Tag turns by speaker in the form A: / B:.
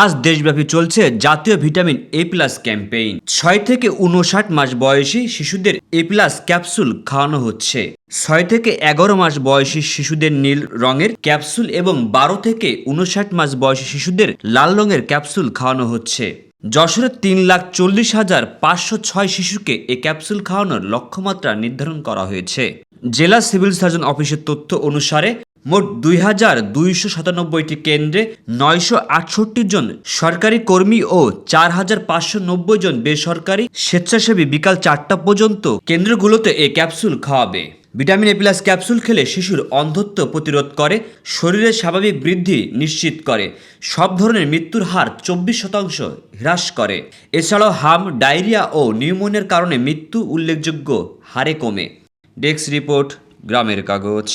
A: আজ দেশব্যাপী চলছে জাতীয় ভিটামিন এ প্লাস ক্যাম্পেইন। ছয় থেকে উনষাট মাস বয়সী শিশুদের এ প্লাস ক্যাপসুল খাওয়ানো হচ্ছে। ছয় থেকে এগারো মাস বয়সী শিশুদের নীল রঙের ক্যাপসুল এবং বারো থেকে উনষাট মাস বয়সী শিশুদের লাল রঙের ক্যাপসুল খাওয়ানো হচ্ছে। যশোরে তিন লাখ চল্লিশ হাজার পাঁচশো ছয় শিশুকে এ ক্যাপসুল খাওয়ানোর লক্ষ্যমাত্রা নির্ধারণ করা হয়েছে। জেলা সিভিল সার্জন অফিসের তথ্য অনুসারে মোট দুই হাজার দুইশো সাতানব্বইটি কেন্দ্রে নয়শো আটষট্টি জন সরকারি কর্মী ও চার হাজার পাঁচশো নব্বই জন বেসরকারি স্বেচ্ছাসেবী বিকাল চারটা পর্যন্ত কেন্দ্রগুলোতে এই ক্যাপসুল খাওয়াবে। ভিটামিন এ প্লাস ক্যাপসুল খেলে শিশুর অন্ধত্ব প্রতিরোধ করে শরীরের স্বাভাবিক বৃদ্ধি নিশ্চিত করে, সব ধরনের মৃত্যুর হার চব্বিশ শতাংশ হ্রাস করে। এছাড়াও হাম, ডায়রিয়া ও নিউমোনিয়ার কারণে মৃত্যু উল্লেখযোগ্য হারে কমে। ডেস্ক রিপোর্ট, গ্রামের কাগজ।